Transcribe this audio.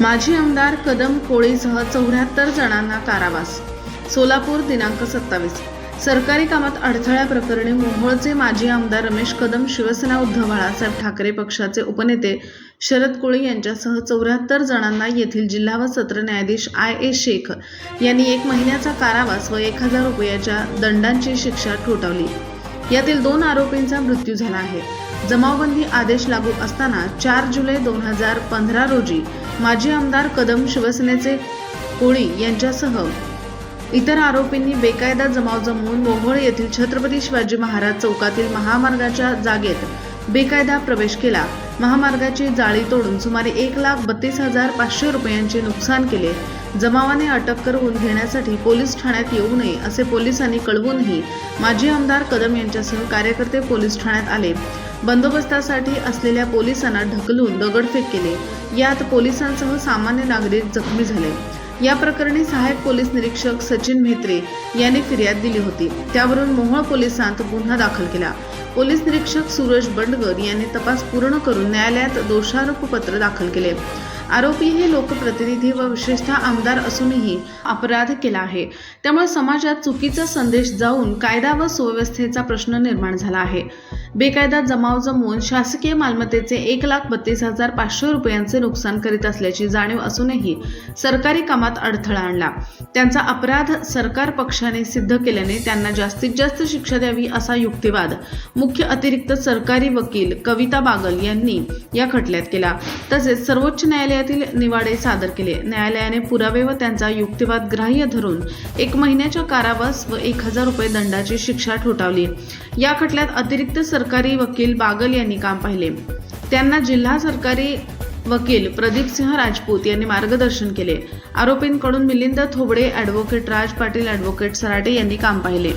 माजी आमदार कदम कोळीसह चौऱ्याहत्तर जणांना कारावास. सोलापूर दिनांक सत्तावीस. सरकारी कामात अडथळ्या प्रकरणी मोहोळचे माजी आमदार रमेश कदम शिवसेना उद्धव बाळासाहेब ठाकरे पक्षाचे उपनेते शरद कोळी यांच्यासह चौऱ्याहत्तर जणांना येथील जिल्हा व सत्र न्यायाधीश आय ए शेख यांनी एक महिन्याचा कारावास व एक हजार रुपयाच्या दंडांची शिक्षा ठोठावली. यातील दोन आरोपींचा मृत्यू झाला आहे. जमावबंदी आदेश लागू असताना चार जुलै दोन हजार पंधरा रोजी माजी आमदार कदम शिवसेनेचे कोळी यांच्यासह इतर आरोपींनी बेकायदा जमाव जमवून मोहोळ येथील छत्रपती शिवाजी महाराज चौकातील महामार्गाच्या जागेत बेकायदा प्रवेश केला. महामार्गाची जाळी तोडून सुमारे एक लाख बत्तीस हजार पाचशे रुपयांचे नुकसान केले. जमावाने अटक करून घेण्यासाठी पोलीस ठाण्यात येऊ नये असे पोलिसांनी कळवूनही माजी आमदार कदम यांच्यासह कार्यकर्ते पोलीस ठाण्यात आले. बंदोबस्तासाठी असलेल्या पोलिसांना ढकलून दगडफेक केले. यात पोलिसांसह सामान्य नागरिक जखमी झाले. या प्रकरणी सहाय्यक पोलीस निरीक्षक सचिन म्हेत्रे यांनी फिर्याद दिली होती. त्यावरून मोहोळ पोलिसांत गुन्हा दाखल केला. पोलीस निरीक्षक सुरज बंडगर यांनी तपास पूर्ण करून न्यायालयात दोषारोपपत्र दाखल केले. आरोपी हे लोकप्रतिनिधी व विशेषतः आमदार असूनही अपराध केला आहे. त्यामुळे समाजात चुकीचा संदेश जाऊन कायदा व सुव्यवस्थेचा प्रश्न निर्माण झाला आहे. बेकायदा जमाव जमवून शासकीय मालमत्तेचे एक लाख बत्तीस हजार पाचशे रुपयांचे नुकसान करीत असल्याची जाणीव असूनही सरकारी कामात अडथळा आणला. त्यांचा अपराध सरकार पक्षाने सिद्ध केल्याने त्यांना जास्तीत जास्त शिक्षा द्यावी असा युक्तिवाद मुख्य अतिरिक्त सरकारी वकील कविता बागल यांनी या खटल्यात केला. तसेच सर्वोच्च न्यायालयातील निवाडे सादर केले. न्यायालयाने पुरावे व त्यांचा युक्तिवाद ग्राह्य धरून एक महिन्याच्या कारावास व एक हजार रुपये दंडाची शिक्षा ठोठावली. या खटल्यात अतिरिक्त सरकारी वकील बागल यांनी काम पाहिले. त्यांना जिल्हा सरकारी वकील प्रदीप सिंह राजपूत यांनी मार्गदर्शन केले. आरोपींकडून मिलिंद थोबडे ॲडव्होकेट राज पाटील ॲडव्होकेट सराटे यांनी काम पाहिले.